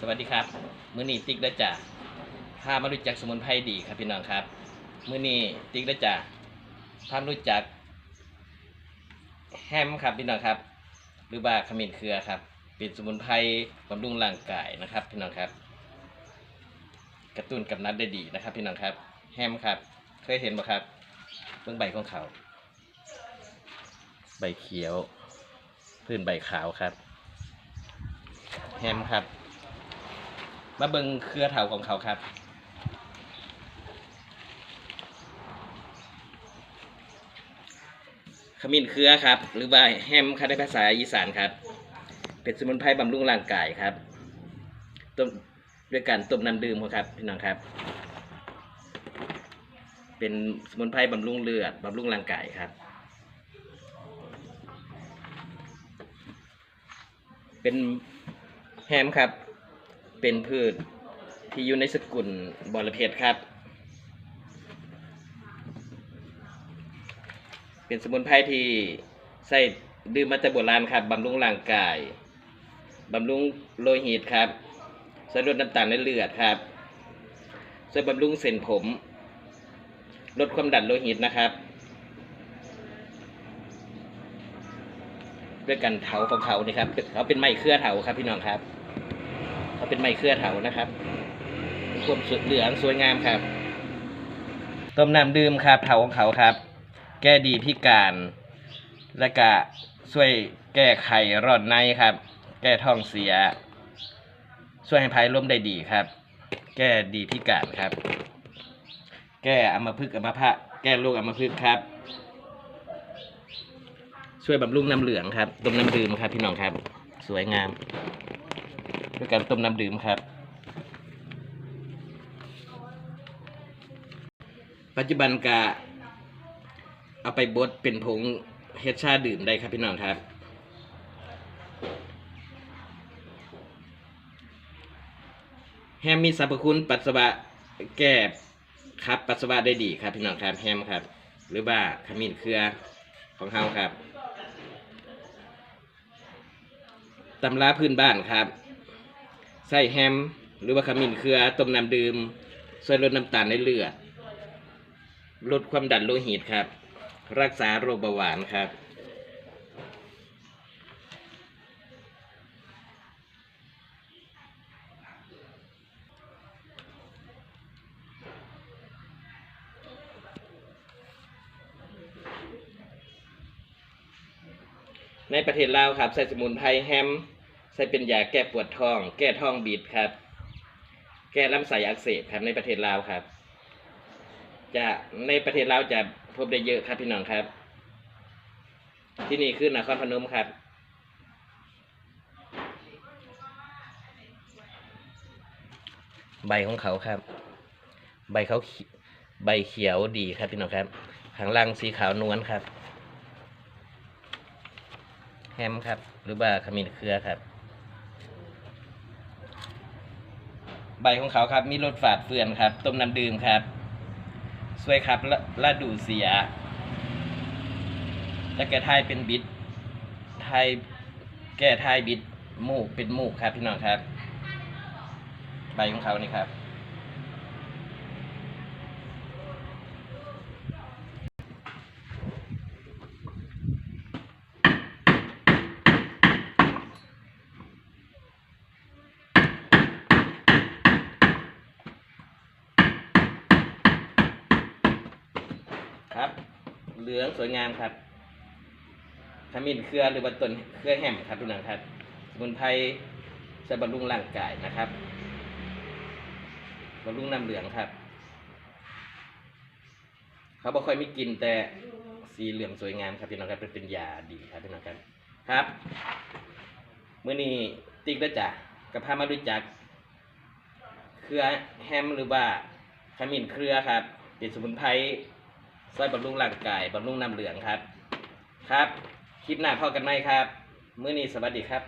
สวัสดีครับ มื้อนี้ติ๊กได้จ่าพามารู้จักสมุนไพรดีครับพี่น้องครับ มื้อนี้ติ๊กได้จ่าพามารู้จัก แฮมครับพี่น้องครับ หรือว่าขมิ้นเครือครับ เป็นสมุนไพรบำรุงร่างกายนะครับพี่น้องครับ กระตุ้นกำนัดได้ดีนะครับ พี่น้องครับ แฮมครับ เคยเห็นไหมครับเบื้องใบของเขาใบเขียว พื้นใบขาวครับ แฮมครับ มาเบิงเครือเถาของเขาครับขมิ้นเครือครับ หรือว่าแฮมครับในภาษาอีสานครับ เป็นสมุนไพรบำรุงร่างกายครับต้มด้วยการต้มน้ำดื่มครับพี่น้องครับ เป็นสมุนไพรบำรุงเลือดบำรุงร่างกายครับ เป็นแฮมครับ เป็นพืชที่อยู่ในสกุลบอระเพ็ดครับ เป็นสมุนไพรที่ใส่ดื่มมาแต่โบราณครับบำรุงร่างกายบำรุงโลหิตครับช่วยลดน้ำตาลในเลือดครับช่วยบำรุงเส้นผม ลดความดันโลหิตนะครับด้วยกันเถาของเขานี่ครับเขาเป็นไม้เครือเถาครับพี่น้องครับ เขาเป็นไม้เครือเถานะครับความสวยเหลืองสวยงามครับ ต้มน้ำดื่มครับเถาของเขาครับ แก้ดีพิการ และก็ช่วยแก้ไขร้อนในครับ แก้ท้องเสีย ช่วยให้พายลมได้ดีครับ แก้ดีพิการครับ แก้อัมพฤกษ์อัมพะแก้โรคอัมพฤกษ์ครับช่วยบำรุงน้ำเหลืองครับต้มน้ำดื่มครับพี่น้องครับ สวยงาม ด้วยการต้มน้ำดื่มครับ ปัจจุบันกะเอาไปบดเป็นผงเฮดชาดื่มได้ครับพี่น้องครับแฮมมีสรรพคุณปัสสาวะแก้ครับปัสสาวะได้ดีครับพี่น้องครับแฮมครับ หรือว่าขมิ้นเครือของเฮาครับตำราพื้นบ้านครับ ใส่แฮม หรือว่าขมิ้นเครือต้มน้ำดื่มช่วยลดน้ำตาลในเลือดลดความดันโลหิตครับ รักษาโรคเบาหวานครับ ในประเทศลาวครับใส่สมุนไพรแฮม ใส่เป็นยาแก้ปวดท้อง แก้ท้องบีดครับ แก้ลำไส้อักเสบครับในประเทศลาวครับ จะในประเทศลาวจะพบได้เยอะครับพี่น้องครับ ที่นี่คือนครพนมครับใบของเขาครับ ใบเขาเขีใบเขียวดีครับพี่น้องครับข้างล่างสีขาวนวลครับ แฮมครับ หรือว่าขมิ้นเครือครับ ใบของเขาครับ มีรสฝาดเฟือนครับ ต้มน้ำดื่มครับช่วยครับละละดูดเสีย และแก้ทายเป็นบิดทายแก้ทายบิดมูกเป็นมูกครับพี่น้องครับ ใบของเขานี่ครับ เหลืองสวยงามครับขมิ้นเครือหรือว่าต้นเครือแหมครับพี่น้องครับ สมุนไพรจะบำรุงร่างกายนะครับบำรุงน้ำเหลืองครับ เขาบอกค่อยไม่กินแต่สีเหลืองสวยงามครับพี่น้องครับเป็นเป็นยาดีครับพี่น้องครับครับเมื่อนี้ติ๊กได้จ้ะกับพามารู้จัก เครือแฮมหรือว่าขมิ้นเครือครับเป็นสมุนไพร ช่วยบำรุงร่างกายบำรุงน้ำเหลืองครับ ครับ คลิปหน้าพอกันไหมครับ มื้อนี้สวัสดีครับ